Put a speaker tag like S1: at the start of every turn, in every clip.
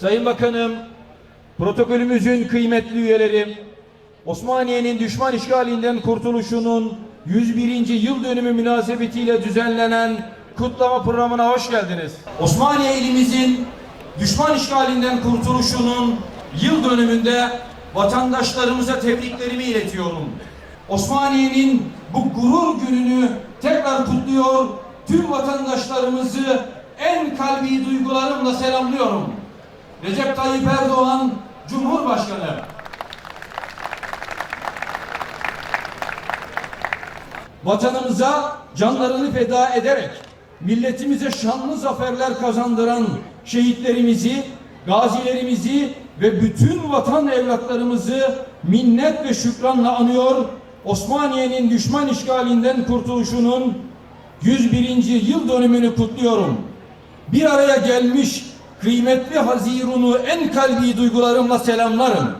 S1: Sayın Bakanım, protokolümüzün kıymetli üyeleri, Osmaniye'nin düşman işgalinden kurtuluşunun 101. yıl dönümü münasebetiyle düzenlenen kutlama programına hoş geldiniz. Osmaniye ilimizin düşman işgalinden kurtuluşunun yıl dönümünde vatandaşlarımıza tebriklerimi iletiyorum. Osmaniye'nin bu gurur gününü tekrar kutluyor, tüm vatandaşlarımızı en kalbi duygularımla selamlıyorum. Recep Tayyip Erdoğan Cumhurbaşkanı. Vatanımıza canlarını feda ederek milletimize şanlı zaferler kazandıran şehitlerimizi, gazilerimizi ve bütün vatan evlatlarımızı minnet ve şükranla anıyor. Osmaniye'nin düşman işgalinden kurtuluşunun 101. yıl dönümünü kutluyorum. Bir araya gelmiş kıymetli Hazirun'u en kalbi duygularımla selamlarım.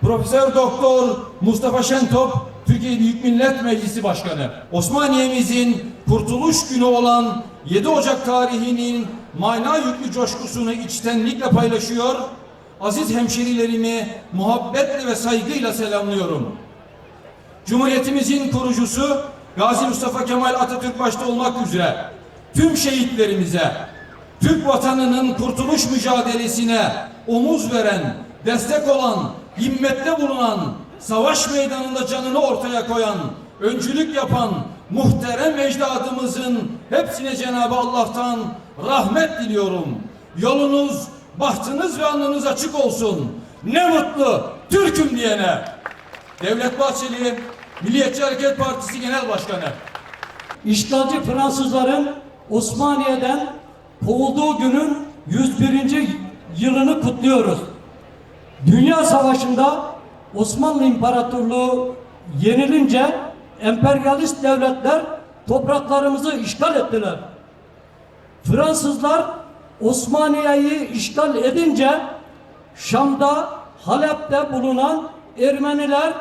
S1: Profesör Doktor Mustafa Şentop Türkiye Büyük Millet Meclisi Başkanı. Osmaniye'mizin kurtuluş günü olan 7 Ocak tarihinin mana yüklü coşkusunu içtenlikle paylaşıyor. Aziz hemşerilerimi muhabbetle ve saygıyla selamlıyorum. Cumhuriyetimizin kurucusu Gazi Mustafa Kemal Atatürk başta olmak üzere tüm şehitlerimize, Türk vatanının kurtuluş mücadelesine omuz veren, destek olan, himmette bulunan, savaş meydanında canını ortaya koyan, öncülük yapan muhterem ecdadımızın hepsine Cenab-ı Allah'tan rahmet diliyorum. Yolunuz, bahtınız ve alnınız açık olsun. Ne mutlu Türk'üm diyene. Devlet Bahçeli, Milliyetçi Hareket Partisi Genel Başkanı.
S2: İşgalci Fransızların Osmaniye'den kovulduğu günün 101. yılını kutluyoruz. Dünya Savaşı'nda Osmanlı İmparatorluğu yenilince emperyalist devletler topraklarımızı işgal ettiler. Fransızlar Osmaniye'yi işgal edince Şam'da, Halep'te bulunan Ermeniler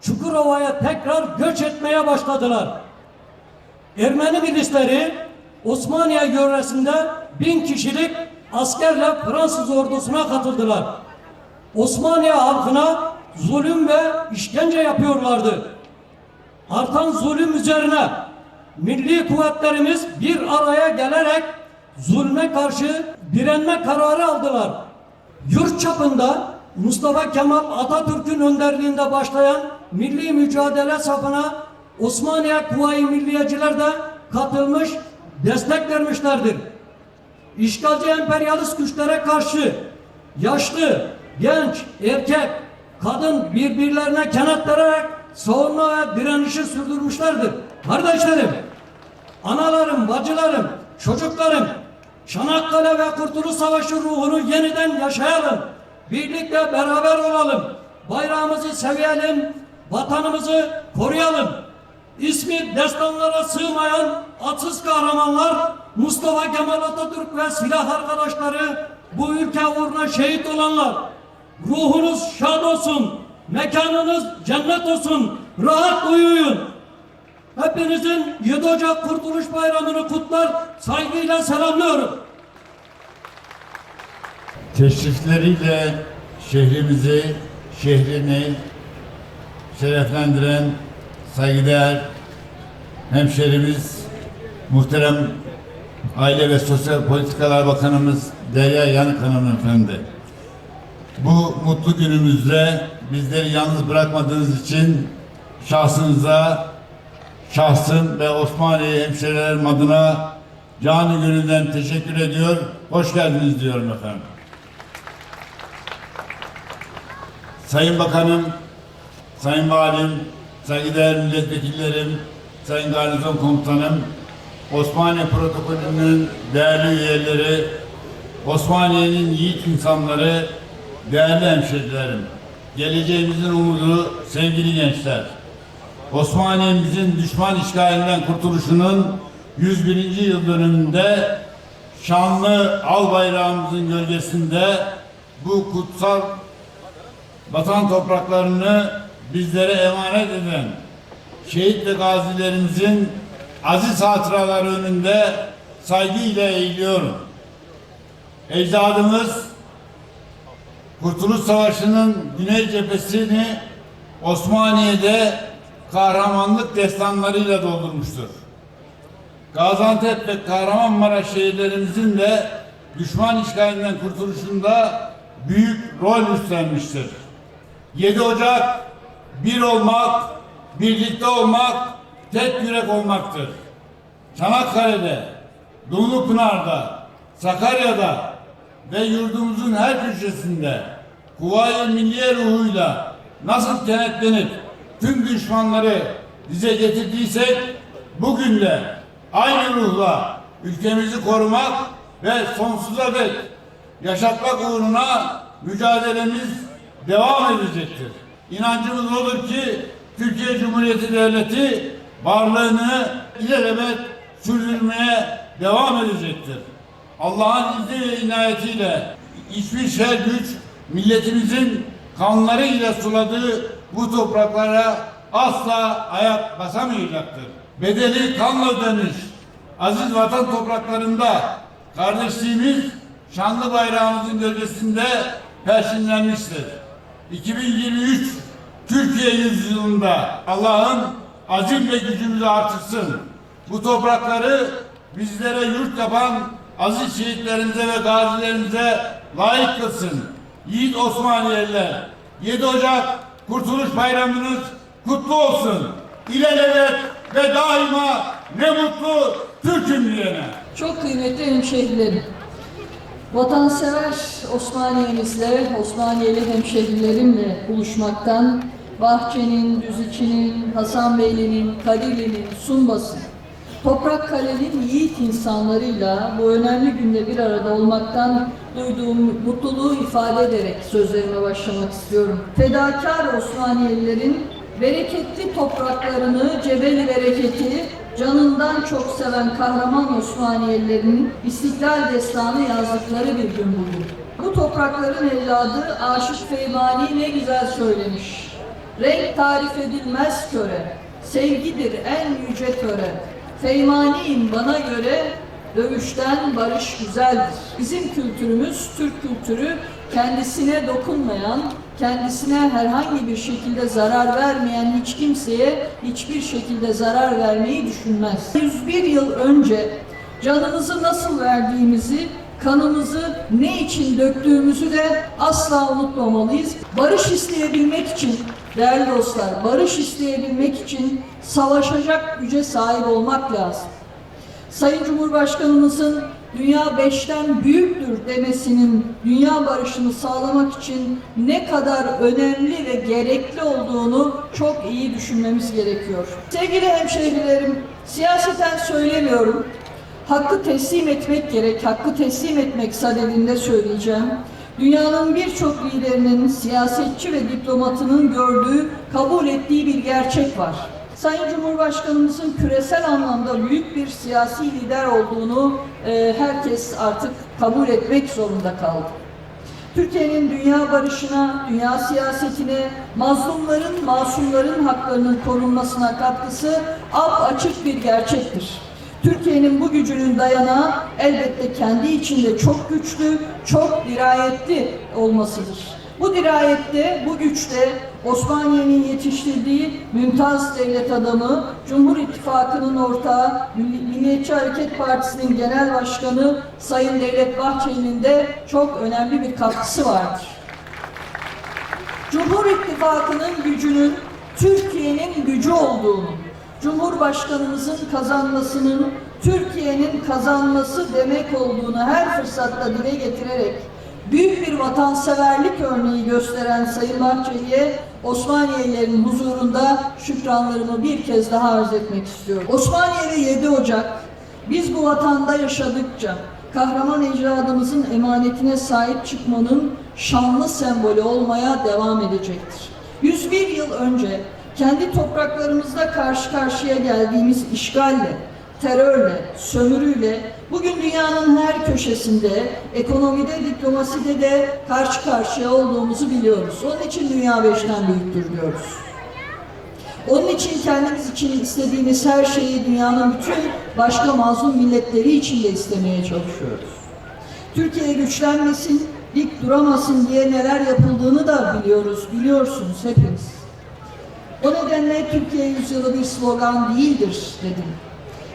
S2: Çukurova'ya tekrar göç etmeye başladılar. Ermeni milisleri Osmaniye yöresinde bin kişilik askerle Fransız ordusuna katıldılar. Osmaniye halkına zulüm ve işkence yapıyorlardı. Artan zulüm üzerine milli kuvvetlerimiz bir araya gelerek zulme karşı direnme kararı aldılar. Yurt çapında Mustafa Kemal Atatürk'ün önderliğinde başlayan milli mücadele safına Osmaniye Kuvayi Milliyeciler de katılmış, destek vermişlerdir. İşgalci emperyalist güçlere karşı yaşlı, genç, erkek, kadın birbirlerine kenetlenerek savunma ve direnişi sürdürmüşlerdir. Kardeşlerim, analarım, bacılarım, çocuklarım, Çanakkale ve Kurtuluş Savaşı ruhunu yeniden yaşayalım. Birlikte beraber olalım. Bayrağımızı seveyelim, vatanımızı koruyalım. İsmi destanlara sığmayan atsız kahramanlar Mustafa Kemal Atatürk ve silah arkadaşları bu ülke uğruna şehit olanlar. Ruhunuz şad olsun, mekanınız cennet olsun, rahat uyuyun. Hepinizin 7 Ocak Kurtuluş Bayramı'nı kutlar, saygıyla selamlıyorum.
S3: teşrifleriyle şehrimizi, şehrini şereflendiren saygıdeğer hemşerimiz, muhterem Aile ve Sosyal Politikalar Bakanımız Derya Yanık Hanımefendi. Bu mutlu günümüzde bizleri yalnız bırakmadığınız için şahsınıza, şahsım ve Osmaniye hemşerilerim adına canı gönülden teşekkür ediyor. Hoş geldiniz diyorum efendim. Sayın Bakanım, Sayın Valim, saygıdeğer milletvekillerim, Sayın Garnizon Komutanım, Osmaniye Protokolü'nün değerli üyeleri, Osmaniye'nin yiğit insanları, değerli hemşerilerim, geleceğimizin umudu, sevgili gençler. Osmaniye'mizin düşman işgalinden kurtuluşunun 101. yıl dönümünde şanlı al bayrağımızın gölgesinde bu kutsal vatan topraklarını bizlere emanet eden şehit ve gazilerimizin aziz hatıraları önünde saygıyla eğiliyorum. Ecdadımız Kurtuluş Savaşı'nın Güney cephesini Osmaniye'de kahramanlık destanlarıyla doldurmuştur. Gaziantep ve Kahramanmaraş şehirlerimizin de düşman işgalinden kurtuluşunda büyük rol üstlenmiştir. 7 Ocak bir olmak, birlikte olmak, tek yürek olmaktır. Çanakkale'de, Dumlupınar'da, Sakarya'da ve yurdumuzun her köşesinde Kuvayi Milliye ruhuyla nasıl kenetlenip tüm düşmanları dize getirdiysek bugün de aynı ruhla ülkemizi korumak ve sonsuza dek yaşatmak uğruna mücadelemiz devam edecektir. İnancımız odur ki Türkiye Cumhuriyeti Devleti varlığını ilelebet sürdürmeye devam edecektir. Allah'ın izni ve inayetiyle hiçbir şey güç milletimizin kanları ile suladığı bu topraklara asla ayak basamayacaktır. Bedeli kanla ödenmiş aziz vatan topraklarında kardeşliğimiz şanlı bayrağımızın gölgesinde perçinlenmiştir. 2023 Türkiye yüzyılında Allah'ın azim ve gücümüzü artırsın. Bu toprakları bizlere yurt yapan aziz şehitlerimize ve gazilerimize layık kılsın. Yiğit Osmaniyeliler 7 Ocak Kurtuluş Bayramınız kutlu olsun. İlelebet ve daima ne mutlu Türk'üm diyene.
S4: Çok kıymetli hemşehrilerim. Vatansever Osmaniye'mizle, Osmaniyeli hemşehrilerimle buluşmaktan Bahçe'nin, Düziçi'nin, Hasanbeyli'nin, Kadirli'nin, Sumbas'ın, Toprak Kale'nin yiğit insanlarıyla bu önemli günde bir arada olmaktan duyduğum mutluluğu ifade ederek sözlerime başlamak istiyorum. Fedakar Osmaniyelilerin bereketli topraklarını, cebeli bereketi canından çok seven kahraman Osmaniyelilerin İstiklal Destanı yazdıkları bir gün bugün. Bu toprakların evladı Aşık Feymani ne güzel söylemiş. Renk tarif edilmez köre, sevgidir en yüce töre. Feymani'yim bana göre dövüşten barış güzeldir. Bizim kültürümüz, Türk kültürü kendisine dokunmayan, kendisine herhangi bir şekilde zarar vermeyen hiç kimseye hiçbir şekilde zarar vermeyi düşünmez. 101 yıl önce canımızı nasıl verdiğimizi, kanımızı ne için döktüğümüzü de asla unutmamalıyız. Barış isteyebilmek için değerli dostlar, barış isteyebilmek için savaşacak güce sahip olmak lazım. Sayın Cumhurbaşkanımızın dünya beşten büyüktür demesinin dünya barışını sağlamak için ne kadar önemli ve gerekli olduğunu çok iyi düşünmemiz gerekiyor. Sevgili hemşehrilerim, siyaseten söylemiyorum. Hakkı teslim etmek gerek, hakkı teslim etmek sadedinde söyleyeceğim. Dünyanın birçok liderinin, siyasetçi ve diplomatının gördüğü, kabul ettiği bir gerçek var. Sayın Cumhurbaşkanımızın küresel anlamda büyük bir siyasi lider olduğunu e, herkes artık kabul etmek zorunda kaldı. Türkiye'nin dünya barışına, dünya siyasetine, mazlumların, masumların haklarının korunmasına katkısı ap açık bir gerçektir. Türkiye'nin bu gücünün dayanağı elbette kendi içinde çok güçlü, çok dirayetli olmasıdır. Bu dirayette, bu güçte Osmaniye'nin yetiştirdiği mümtaz devlet adamı, Cumhur İttifakı'nın ortağı, Milliyetçi Hareket Partisi'nin genel başkanı Sayın Devlet Bahçeli'nin de çok önemli bir katkısı vardır. Cumhur İttifakı'nın gücünün Türkiye'nin gücü olduğunu, Cumhurbaşkanımızın kazanmasının Türkiye'nin kazanması demek olduğunu her fırsatta dile getirerek büyük bir vatanseverlik örneği gösteren Sayın Bahçeli'ye Osmaniyelilerin huzurunda şükranlarımı bir kez daha arz etmek istiyorum. Osmaniye'de 7 Ocak biz bu vatanda yaşadıkça kahraman ecdadımızın emanetine sahip çıkmanın şanlı sembolü olmaya devam edecektir. 101 yıl önce kendi topraklarımızda karşı karşıya geldiğimiz işgalle, terörle, sömürüyle bugün dünyanın her köşesinde, ekonomide, diplomaside de karşı karşıya olduğumuzu biliyoruz. Onun için dünya beşten büyüktür diyoruz. Onun için kendimiz için istediğimiz her şeyi dünyanın bütün başka mazlum milletleri için de istemeye çalışıyoruz. Türkiye güçlenmesin, dik duramasın diye neler yapıldığını da biliyoruz, biliyorsunuz hepiniz. O nedenle Türkiye yüzyılı bir slogan değildir dedim.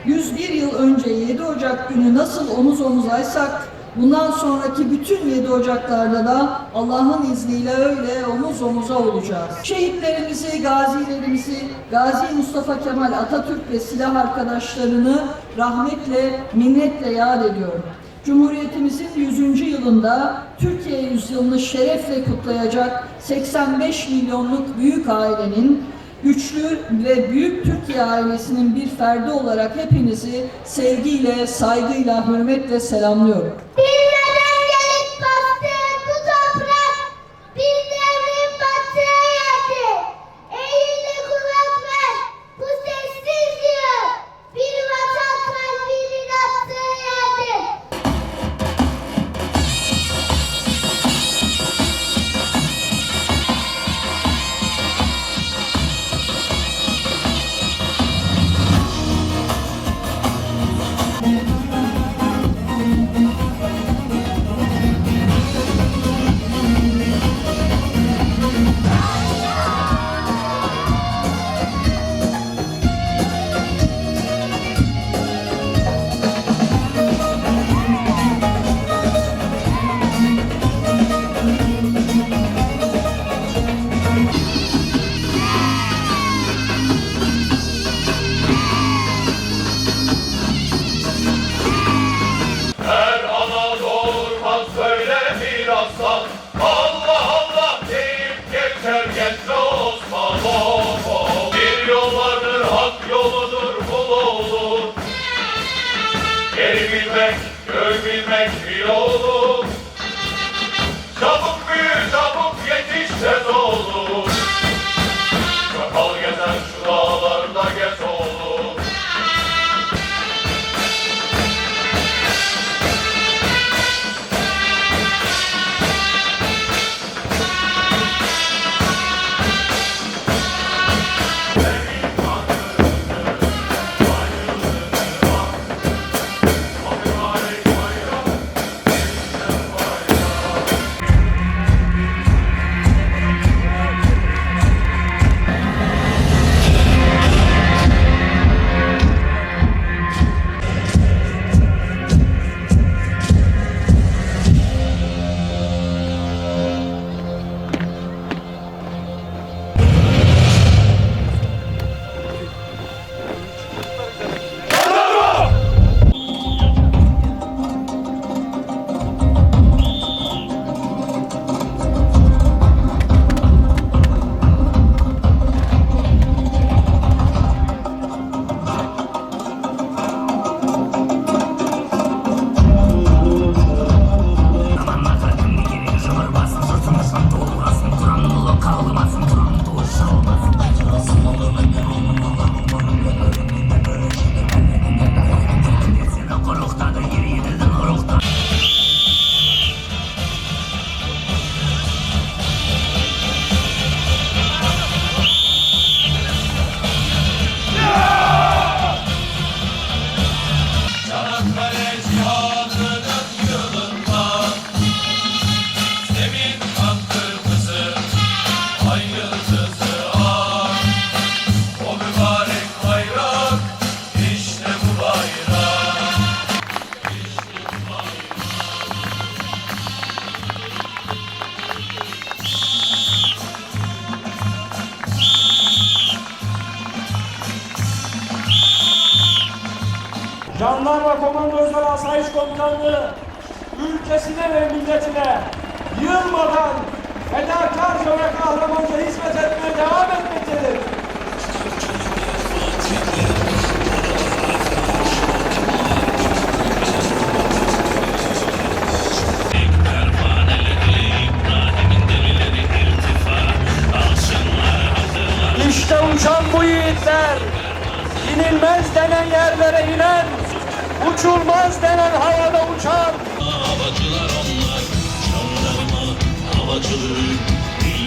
S4: 101 yıl önce 7 Ocak günü nasıl omuz omuzaysak bundan sonraki bütün 7 Ocaklarda da Allah'ın izniyle öyle omuz omuza olacağız. Şehitlerimizi, gazilerimizi, Gazi Mustafa Kemal Atatürk ve silah arkadaşlarını rahmetle, minnetle yad ediyorum. Cumhuriyetimizin 100. yılında Türkiye yüzyılını şerefle kutlayacak 85 milyonluk büyük ailenin güçlü ve büyük Türkiye ailesinin bir ferdi olarak hepinizi sevgiyle, saygıyla, hürmetle selamlıyorum.
S5: Geri bilmek, göğ bilmek bir olur Çabuk büyü, çabuk yetiş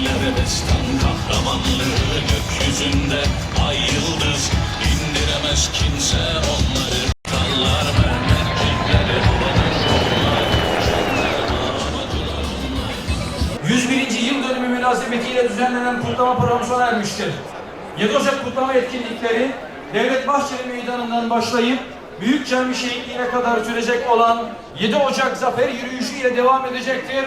S6: Dillere destan kahramanlığı Gökyüzünde ay yıldız indiremez kimse onları Dallar mermercikleri havadır onlar Jandarma havacılar onlar
S1: 101. yıl dönümü münasebetiyle düzenlenen kutlama programı sona ermiştir. 7 Ocak kutlama etkinlikleri Devlet Bahçeli Meydanı'ndan başlayıp Büyük Cami Şehitliği'ne kadar sürecek olan 7 Ocak Zafer Yürüyüşü ile devam edecektir.